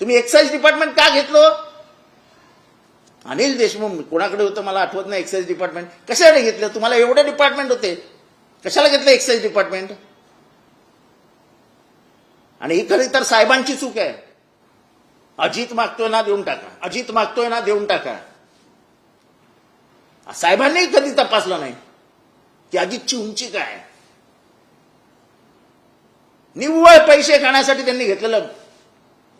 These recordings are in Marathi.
तुम्ही एक्साईज डिपार्टमेंट का घेतलं? अनिल देशमुख कोणाकडे होतं मला आठवत नाही एक्साईज डिपार्टमेंट कशाकडे घेतलं? तुम्हाला एवढे डिपार्टमेंट होते. कशाला घेतलं एक्साईज डिपार्टमेंट आणि ही खरी तर साहेबांची चूक आहे. अजित मागतोय ना देऊन टाका. अजित मागतोय ना देऊन टाका. साहेबांनी कधी तपासलं नाही. की अजितची उंची काय? निव्वळ पैसे खाण्यासाठी त्यांनी घेतलेलं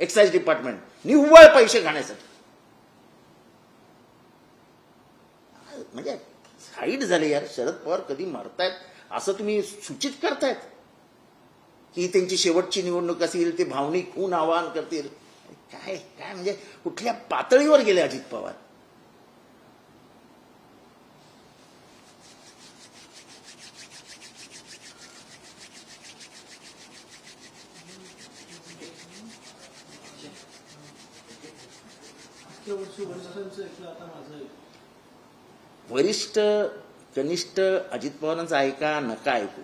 एक्साईज डिपार्टमेंट निव्वळ पैसे खाण्यासाठी. म्हणजे हाईट झाले यार. शरद पवार कधी मारतायत? असं तुम्ही सूचित करतायत? की त्यांची शेवटची निवडणूक असेल ते भावनिक खून आवाहन करतील. काय काय म्हणजे कुठल्या पातळीवर गेले अजित पवार? वरिष्ठ कनिष्ठ अजित पवारांचं ऐका नका ऐकू.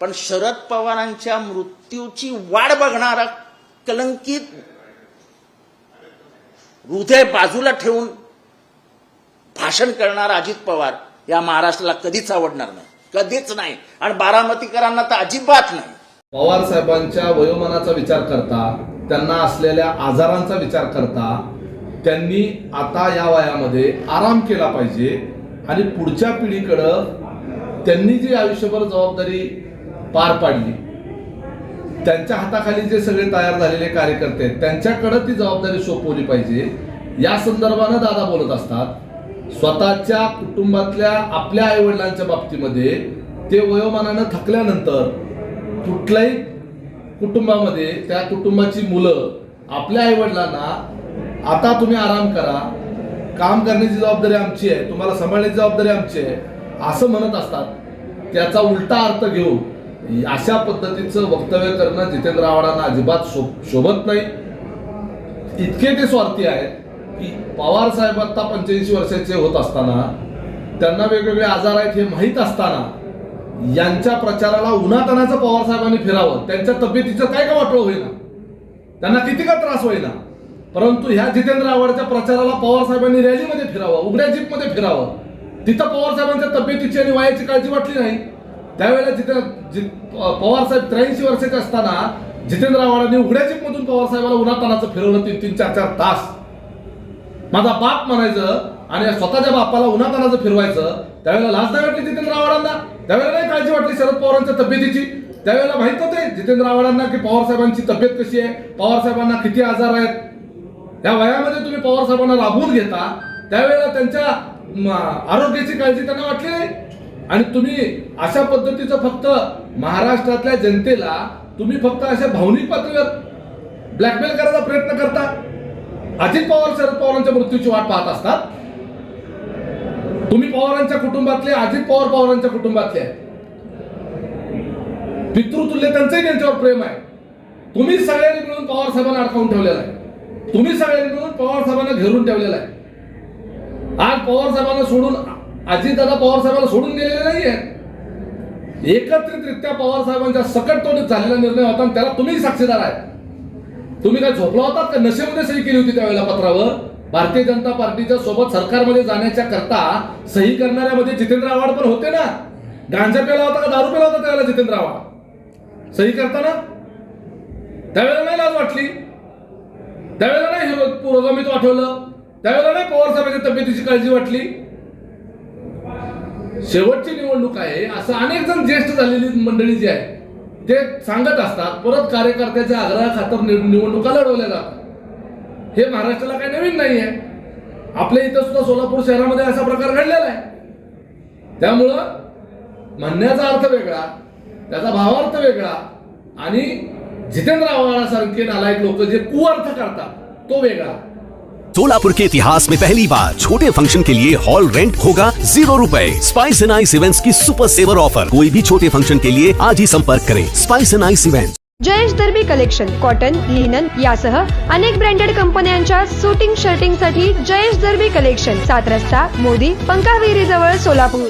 पण शरद पवारांच्या मृत्यूची वाट बघणारा कलंकित हृदय बाजूला ठेवून भाषण करणारा अजित पवार या महाराष्ट्राला कधीच आवडणार नाही. कधीच नाही. आणि बारामतीकरांना तर अजिबात नाही. पवार साहेबांच्या वयोमानाचा विचार करता त्यांना असलेल्या आजारांचा विचार करता त्यांनी आता या वयामध्ये आराम केला पाहिजे आणि पुढच्या पिढीकडं त्यांनी जी आयुष्यभर जबाबदारी पार पाडली त्यांच्या हाताखाली जे सगळे तयार झालेले कार्यकर्ते आहेत त्यांच्याकडं ती जबाबदारी सोपवली पाहिजे. या संदर्भानं दादा बोलत असतात स्वतःच्या कुटुंबातल्या आपल्या आईवडिलांच्या बाबतीमध्ये ते वयोमानानं थकल्यानंतर कुठल्याही कुटुंबामध्ये त्या कुटुंबाची मुलं आपल्या आईवडिलांना आता तुम्ही आराम करा. काम करण्याची जबाबदारी आमची आहे. तुम्हाला सांभाळण्याची जबाबदारी आमची आहे. असं म्हणत असतात. त्याचा उलटा अर्थ घेऊन अशा पद्धतीचं वक्तव्य करणं जितेंद्र आव्हाडांना अजिबात शो शोभत नाही. इतके ते स्वार्थी आहेत की पवार साहेब आता पंच्याऐंशी वर्षाचे होत असताना त्यांना वेगवेगळे आजार आहेत हे माहीत असताना यांच्या प्रचाराला उन्हातानाचं पवार साहेबांनी फिरावं. त्यांच्या तब्येतीचं काय का वाटलं होईना? त्यांना किती का त्रास होईना? परंतु ह्या जितेंद्र आव्हाडच्या प्रचाराला पवार साहेबांनी रॅलीमध्ये फिरावं उघड्या जीपमध्ये फिरावं. तिथं पवार साहेबांच्या तब्येतीची आणि वयाची काळजी वाटली नाही. त्यावेळेला जिथे जि- पवार साहेब त्र्याऐंशी वर्षाचे असताना जितेंद्र आव्हाडांनी उघड्या जीपमधून पवार साहेबाला उन्हातानाचं फिरवलं तीन तीन चार चार तास. माझा बाप म्हणायचं आणि स्वतःच्या बापाला उन्हातानाचं फिरवायचं. त्यावेळेला लाज नाही वाटली जितेंद्र आव्हाडांना? त्यावेळेला नाही काळजी वाटली शरद पवारांच्या तब्येतीची? त्यावेळेला माहीत होते जितेंद्र आव्हाडांना की पवार साहेबांची तब्येत कशी आहे? पवार साहेबांना किती आजार आहेत? त्या वयामध्ये तुम्ही पवार साहेबांना राबवून घेता त्यावेळेला त्यांच्या आरोग्याची काळजी त्यांना वाटली नाही. आणि तुम्ही अशा पद्धतीचं फक्त महाराष्ट्रातल्या जनतेला तुम्ही फक्त अशा भावनिक पातळीवर ब्लॅकमेल करायचा प्रयत्न करता. अजित पवार शरद पवारांच्या मृत्यूची वाट पाहत असतात. तुम्ही पवारांच्या कुटुंबातले अजित पवार पवारांच्या कुटुंबातले पितृतुल्य त्यांचंही त्यांच्यावर प्रेम आहे. तुम्ही सगळ्यांनी मिळून पवार साहेबांना अडकावून ठेवलेला आहे. तुम्ही सगळ्यांनी मिळून पवार साहेबांना घेरून ठेवलेला आहे. आज पवार साहेबांना सोडून अजितदादा पवार साहेबांना सोडून गेलेले नाही आहेत एकत्रितरित्या पवार साहेबांच्या सकट तोडीत झालेला निर्णय होता आणि त्याला तुम्ही साक्षीदार आहे. तुम्ही काय झोपला होता का? नशेमध्ये सही केली होती त्यावेळेला पत्रावर? भारतीय जनता पार्टीच्या सोबत सरकारमध्ये जाण्याच्या करता सही करणाऱ्यामध्ये जितेंद्र आव्हाड पण होते ना? गांजा पेला होता का? दारू पेला होता त्यावेळेला जितेंद्र आव्हाड? सही करताना? त्यावेळेला नाही लाज वाटली. त्यावेळेला नाही हे पुरोगामीच आठवलं? त्यावेळेला नाही पवार साहेबांच्या तब्येतीची काळजी वाटली? शेवटची निवडणूक आहे असं अनेक जण ज्येष्ठ झालेली मंडळी जी आहे ते सांगत असतात परत कार्यकर्त्याच्या आग्रहा खातर निव- निवडणुका लढवल्या जातात. हे महाराष्ट्राला काही नवीन नाही आहे. आपल्या इथं सुद्धा सोलापूर शहरामध्ये असा प्रकार घडलेला आहे. त्यामुळं म्हणण्याचा अर्थ वेगळा त्याचा भावार्थ वेगळा आणि जितेंद्र आव्हाडासारखे नालायक लोक जे कुअर्थ करतात तो वेगळा. सोलापुर के इतिहास में पहली बार छोटे फ़ंक्शन के लिए हॉल रेंट होगा ज़ीरो रूपए स्पाइस एंड आइस इवेंट्स की सुपर सेवर ऑफ़र कोई भी छोटे फ़ंक्शन के लिए आज ही संपर्क करें. Spice and Ice Events Jayesh Derby collection cotton linen यासह अनेक ब्रँडेड कंपन्यांच्या सुटिंग शर्टिंग साठी जयेश दर्बी कलेक्शन सात रस्ता मोदी पंकाविहिरी जवळ सोलापूर.